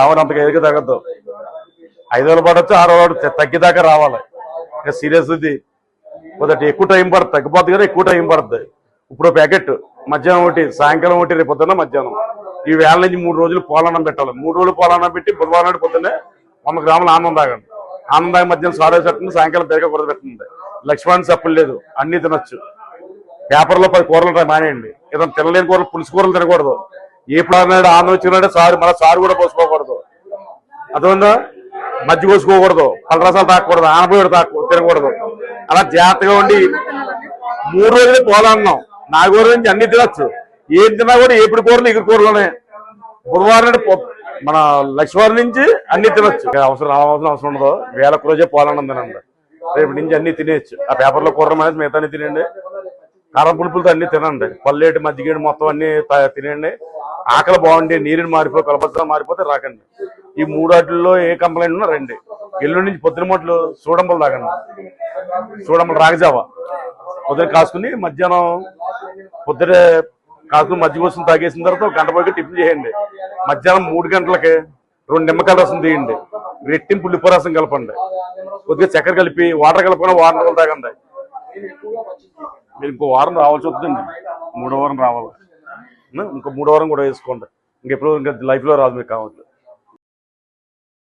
రావడం అంతగా ఎదుగు తగ్గద్దు. ఐదు వేలు పడవచ్చు ఆరు వేలు తగ్గిదాకా రావాలి. ఇంకా సీరియస్ ఇది. కొద్దిగా ఎక్కువ టైం పడుతుంది. తగ్గిపోతుంది కదా ఎక్కువ టైం పడుతుంది. ఇప్పుడు ప్యాకెట్ మధ్యాహ్నం ఒకటి సాయంకాలం ఒకటి రేపు పొద్దున్న మధ్యాహ్నం. ఈ వేళ నుంచి మూడు రోజులు పోలన్నం పెట్టాలి. మూడు రోజులు పోలన్నం పెట్టి బుధవారం నాడు పొద్దున్నే వంద గ్రాములు ఆనందం తాగండి. ఆనందం మధ్యాహ్నం సాడే పెట్టండి సాయంకాలం పేక కూర పెట్టండి లక్ష్మణ్ సప్పులు లేదు అన్ని తినొచ్చు. పేపర్లో పది కూరలు ఉంటాయి మానేయండి. ఏదైనా తినలేని కూరలు పులుసు కూరలు తినకూడదు. ఏ నాడు ఆనందం వచ్చినాడే సారు మళ్ళీ సారు కూడా పోసుకోకూడదు. అర్థమైందా? మజ్జి పోసుకోకూడదు పలరసాలు తాకూడదు ఆనపోయి తాకు తినకూడదు. అలా జాగ్రత్తగా ఉండి మూడు రోజులు పోలన్నాం. నాలుగు రోజుల నుంచి అన్ని తినచ్చు. ఏం తిన్నా కూడా ఎప్పుడు కూరలు ఇక్కడ కూరలోనే. గురువారం నాడు మన లక్ష్మీవారం నుంచి అన్ని తినచ్చు. అవసరం రావాల్సిన అవసరం ఉండదు. వేల రోజే పోలన్నం తినండి. రేపు నుంచి అన్ని తినేయచ్చు. ఆ పేపర్లో కూర అనేది మిగతా తినండి కారం పులుపులతో అన్ని తినండి. పల్లెటి మజ్జిగేడు మొత్తం అన్ని తినండి ఆకలి బాగుండి నీరుని మారిపోయి కలపచ్చగా మారిపోతే రాకండి. ఈ మూడు వాటిల్లో ఏ కంప్లైంట్ ఉన్నా రండి. ఎల్లుండి నుంచి పొద్దున మొట్లు చూడంబలు తాగండి. చూడంబలు రాగజావ. పొద్దున కాసుకుని మధ్యాహ్నం పొద్దున కాసుకుని మధ్య కోసం తాగేసిన తర్వాత గంట పోయి టిఫిన్ చేయండి. మధ్యాహ్నం మూడు గంటలకి రెండు నిమ్మకాయల రసం తీయండి. రెట్టింపు పులిపో రసం కలపండి. కొద్దిగా చక్కెర కలిపి వాటర్ కలుపుకొని వారం రోజులు తాగండి. మీరు ఇంకో వారం రావాల్సి వద్దండి. మూడో వారం రావాలి. ఇంకో మూడో వారం కూడా వేసుకోండి. ఇంకెప్పుడు ఇంకా లైఫ్లో రాదు మీకు కావచ్చు